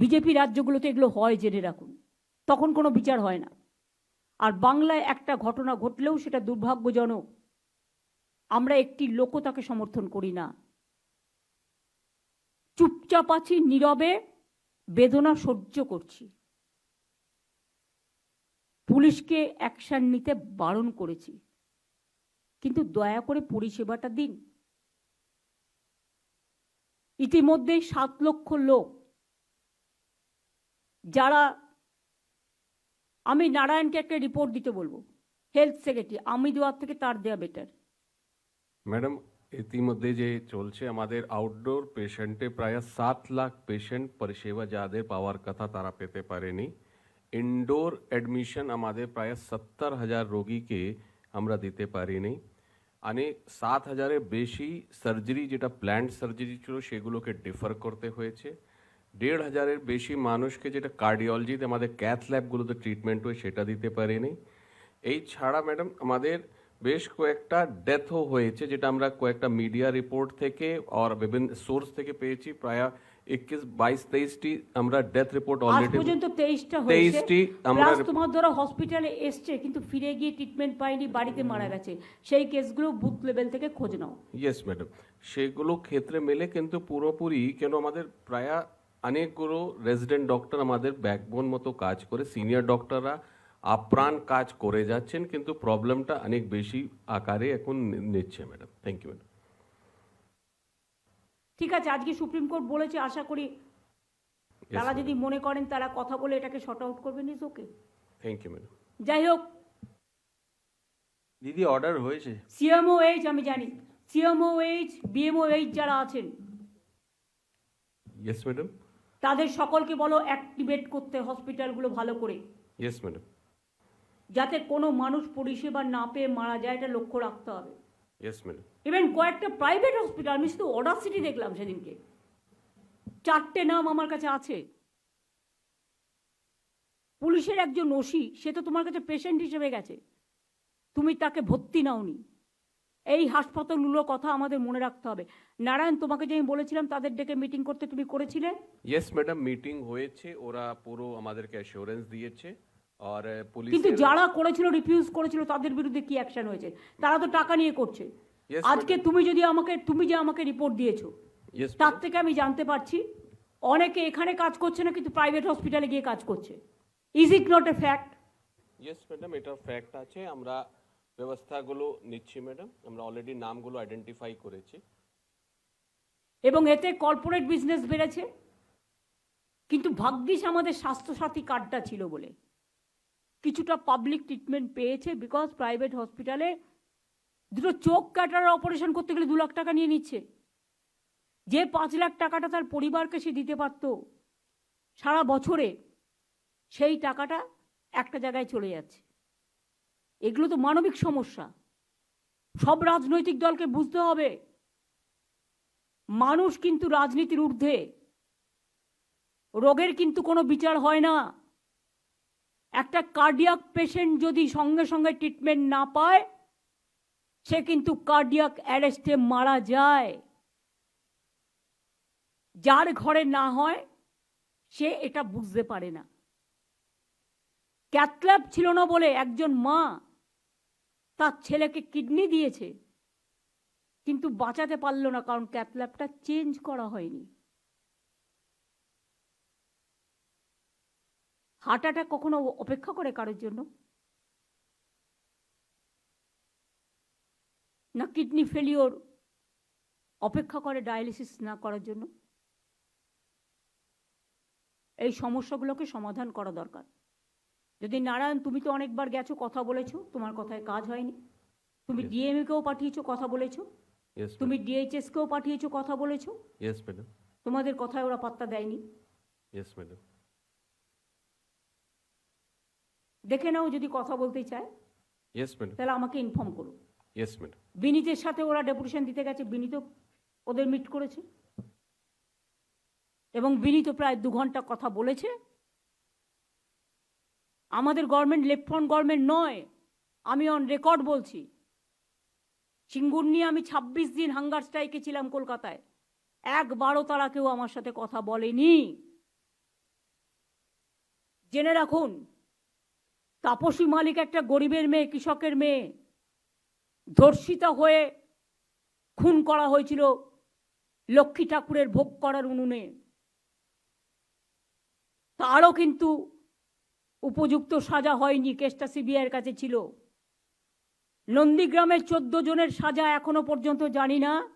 BJP রাজ্যগুলোতে এগুলো হয় জেনে রাখুন। তখন কোনো বিচার হয় না। আর বাংলায় একটা ঘটনা ঘটলেও সেটা দুর্ভাগ্যজনক। আমরা একটি লোকও তাকে সমর্থন করি না। চুপচাপ আছি, নীরবে, বেদনা সহ্য করছি। পুলিশকে অ্যাকশন নিতে বারণ করেছি। কিন্তু দয়া করে পরিষেবাটা দিন। ইতিমধ্যে সাত লক্ষ লোক যারা আমি নারায়ণকে একটা রিপোর্ট দিতে বলব হেলথ সেক্রেটারি আমি দেওয়ার থেকে তার দেওয়া বেটার ম্যাডাম, ইতিমধ্যে যে চলছে আমাদের আউটডোর পেশেন্টে প্রায় সাত লাখ পেশেন্ট পরিষেবা যাদের পাওয়ার কথা তারা পেতে পারেনি। ইনডোর অ্যাডমিশন আমাদের প্রায় সত্তর হাজার রোগীকে আমরা দিতে পারিনি। અને সাত হাজারের বেশি সার্জারি যেটা প্ল্যান্ড সার্জারি ছিল, সেগুলোকে ডিফার করতে হয়েছে। দেড় হাজারের বেশি মানুষকে যেটা কার্ডিওলজিতে আমাদের ক্যাথ ল্যাবগুলোতে ট্রিটমেন্ট হয় সেটা দিতে পারিনি। এই ছাড়া ম্যাডাম আমাদের বেশ কয়েকটা ডেথও হয়েছে যেটা আমরা কয়েকটা মিডিয়া রিপোর্ট থেকে আর বিভিন্ন সোর্স থেকে পেয়েছি। প্রায় একুশ বাইশ তেইশটি আমরা ডেথ রিপোর্ট অলরেডি পর্যন্ত তেইশটা তেইশটি আমরা তোমার ধরো হসপিটালে এসছে কিন্তু ফিরে গিয়ে ট্রিটমেন্ট পায়নি বাড়িতে মারা গেছে। সেই কেসগুলো বুথ লেভেল থেকে খোঁজ নাও। ইয়েস ম্যাডাম সেগুলো ক্ষেত্রে মেলে কিন্তু পুরোপুরি কেন আমাদের প্রায় অনেকগুলো রেজিডেন্ট ডক্টর আমাদের ব্যাকবোন মতো কাজ করে সিনিয়র ডক্টররা আপ্রাণ কাজ করে যাচ্ছেন কিন্তু প্রবলেমটা অনেক বেশি আকারে এখন নিচ্ছে ম্যাডাম থ্যাংক ইউ ম্যাডাম ঠিক আছে আজকে সুপ্রিম কোর্ট বলেছে আশা করি তারা যদি মনে করেন তারা কথা বলে এটাকে শর্ট আউট করবেন is okay thank you madam যাই হোক। দিদি অর্ডার হয়েছে। সিএমও এইচ আমি জানি। সিএমও এইচ বিএমও এইচ যারা আছেন। ইয়েস ম্যাডাম তাদের সকলকে বলো অ্যাক্টিভেট করতে হসপিটালগুলো ভালো করে। ইয়েস ম্যাডাম যাতে কোনো মানুষ পরিষেবা না পেয়ে মারা যায় এটা লক্ষ্য রাখতে হবে। ইয়েস ম্যাডাম ইভেন কয়েকটা প্রাইভেট হসপিটাল আমি শুধু অর্ডার সিটি দেখলাম সেদিনকে। চারটে নাম আমার কাছে আছে। পুলিশের একজন ওসি সে তো তোমার কাছে পেশেন্ট হিসেবে গেছে। তুমি তাকে ভর্তি নাওনি। এই হাসপাতালগুলোর কথা আমাদের মনে রাখতে হবে। নারায়ণ তোমাকে যে আমি বলেছিলাম তাদের ডেকে মিটিং করতে তুমি করেছিলে? ইয়েস ম্যাডাম মিটিং হয়েছে। ওরা পুরো আমাদেরকে অ্যাসিওরেন্স দিয়েছে। আর পুলিশ কিন্তু যারা করেছিল রিফিউজ করেছিল তাদের বিরুদ্ধে কি অ্যাকশন হয়েছে? তারা তো টাকা নিয়ে করছে। আজকে তুমি যদি আমাকে তুমি যে আমাকে রিপোর্ট দিয়েছ তার থেকে আমি জানতে পারছি অনেকে এখানে কাজ করছে না কিন্তু প্রাইভেট হসপিটালে গিয়ে কাজ করছে। Is it not a fact yes madam এটা ফ্যাক্ট আছে। আমরা ব্যবস্থাগুলো নিচ্ছি, ম্যাডাম। আমরা অলরেডি নামগুলো আইডেন্টিফাই করেছি। এবং এতে কর্পোরেট বিজনেস বেড়েছে। কিন্তু ভাগ্যিস আমাদের স্বাস্থ্যসাথী কার্ডটা ছিল বলে। কিছুটা পাবলিক ট্রিটমেন্ট পেয়েছে বিকজ প্রাইভেট হসপিটালে দুটো চোখ কাটার অপারেশন করতে গেলে দু লাখ টাকা নিয়ে নিচ্ছে। যে পাঁচ লাখ টাকাটা তার পরিবারকে সে দিতে পারত সারা বছরে, সেই টাকাটা একটা জায়গায় চলে যাচ্ছে। এগুলো তো মানবিক সমস্যা। সব রাজনৈতিক দলকে বুঝতে হবে। মানুষ কিন্তু রাজনীতির ঊর্ধ্বে। রোগের কিন্তু কোনো বিচার হয় না। একটা কার্ডিয়াক পেশেন্ট যদি সঙ্গে সঙ্গে ট্রিটমেন্ট না পায়, সে কিন্তু কার্ডিয়াক অ্যারেস্টে মারা যায়। যার ঘরে না হয়, সে এটা বুঝতে পারে না। ক্যাথল্যাব ছিল না বলে একজন মা তার ছেলেকে কিডনি দিয়েছে। কিন্তু বাঁচাতে পারল না কারণ ক্যাথল্যাবটা চেঞ্জ করা হয়নি। হার্ট অ্যাটাক কখনো অপেক্ষা করে কারোর জন্য? না কিডনি ফেলিওর অপেক্ষা করে ডায়ালিসিস না করার জন্য? এই সমস্যাগুলোকে সমাধান করা দরকার। যদি নারায়ণ তুমি তো অনেকবার গেছো কথা বলেছ তোমার কথায় কাজ হয়নি। তুমি. ডিএমএ কেও পাঠিয়েছো কথা বলেছ। তুমি ডিএইচএস কেও পাঠিয়েছো কথা বলেছ। ম্যাডাম তোমাদের কথায় ওরা পাত্তা দেয়নি। ম্যাডাম দেখে নাও যদি কথা বলতে চায়। ম্যাডাম তাহলে আমাকে ইনফর্ম করো। ইয়েস ম্যাডাম বিনীতের সাথে ওরা ডেপুটেশন দিতে গেছে বিনীত ওদের মিট করেছে। এবং বিনীত প্রায় দু ঘণ্টা কথা বলেছে। আমাদের গভর্নমেন্ট লেফট ফ্রন্ট গভর্নমেন্ট নয়। আমি অন রেকর্ড বলছি। সিঙ্গুর নিয়ে আমি ছাব্বিশ দিন হাঙ্গার স্ট্রাইকে ছিলাম কলকাতায়। একবারও তারা কেউ আমার সাথে কথা বলেনি। জেনে রাখুন, তাপসী মালিক একটা গরিবের মেয়ে, কৃষকের মেয়ে। ধর্ষিতা হয়ে খুন করা হয়েছিল লক্ষ্মী ঠাকুরের ভোগ করার উনুনে। তারও কিন্তু উপযুক্ত সাজা হয়নি কেসটা সিবিআইয়ের কাছে ছিল। নন্দীগ্রামের চোদ্দ জনের সাজা এখনও পর্যন্ত জানি না।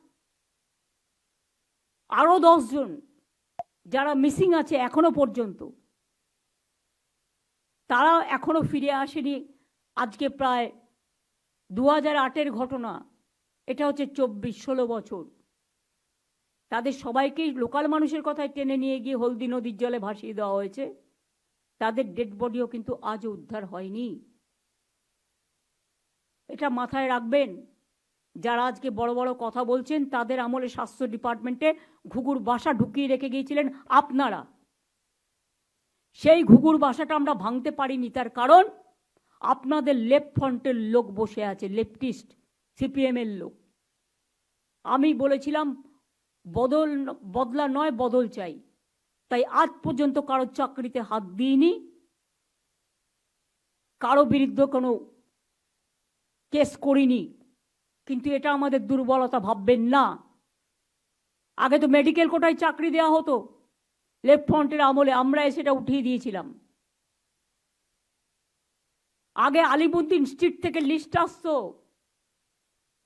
আরও জন যারা মিসিং আছে এখনও পর্যন্ত। তারা এখনও ফিরে আসেনি। আজকে প্রায় দু হাজার আটের ঘটনা। এটা হচ্ছে চব্বিশ, ষোলো বছর। তাদের সবাইকেই লোকাল মানুষের কথায় টেনে নিয়ে গিয়ে হলদি নদীর জলে ভাসিয়ে দেওয়া হয়েছে। তাদের ডেড বডিও কিন্তু আজও উদ্ধার হয়নি। এটা মাথায় রাখবেন, যারা আজকে বড় বড় কথা বলছেন, তাদের আমলে স্বাস্থ্য ডিপার্টমেন্টে ঘুঘুর বাসা ঢুকিয়ে রেখে গিয়েছিলেন আপনারা। সেই ঘুঘুর বাসাটা আমরা ভাঙতে পারিনি, তার কারণ আপনাদের লেফট ফ্রন্টের লোক বসে আছে, লেফটিস্ট, সিপিএমের লোক। আমি বলেছিলাম, বদল, বদলা নয়, বদল চাই। তাই আজ পর্যন্ত কারও চাকরিতে হাত দিইনি। কারও বিরুদ্ধে কোনো কেস করিনি। কিন্তু এটা আমাদের দুর্বলতা, ভাববেন না। আগে তো মেডিকেল কোটায় চাকরি দেওয়া হতো। লেফট ফ্রন্টের আমলে আমরা সেটা উঠিয়ে দিয়েছিলাম। আগে আলিমুদ্দিন স্ট্রিট থেকে লিস্ট আসতো।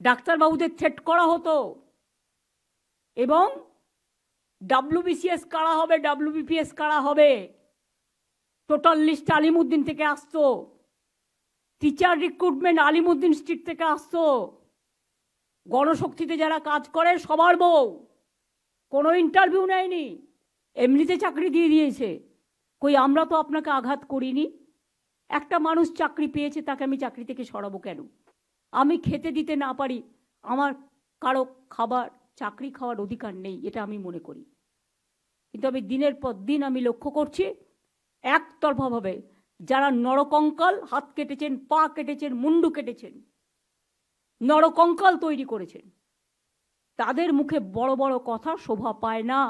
ডাক্তারবাবুদের থ্রেট করা হতো। এবং ডাব্লিউবিসিএস কারা হবে? ডাব্লিউবিপিএস কারা হবে? টোটাল লিস্ট আলিমুদ্দিন থেকে আসতো। টিচার রিক্রুটমেন্ট আলিমুদ্দিন স্ট্রিট থেকে আসতো। গণশক্তিতে যারা কাজ করে, সবার বউ। কোনো ইন্টারভিউ নেয়নি। এমনিতে চাকরি দিয়ে দিয়েছে। কই, আমরা তো আপনাকে আঘাত করিনি। একটা মানুষ চাকরি পেয়েছে, তাকে আমি চাকরি থেকে সরাবো কেন? আমি খেতে দিতে না পারি। আমার কারও খাবার চাকরি খাওয়ার অধিকার নেই, এটা আমি মনে করি। কিন্তু আমি দিনের পর দিন আমি লক্ষ্য করছি একতরফাভাবে যারা নরকঙ্কাল হাত কেটেছেন, পা কেটেছেন, মুন্ডু কেটেছেন, নরকঙ্কাল তৈরি করেছেন, তাদের মুখে বড় বড় কথা শোভা পায় না।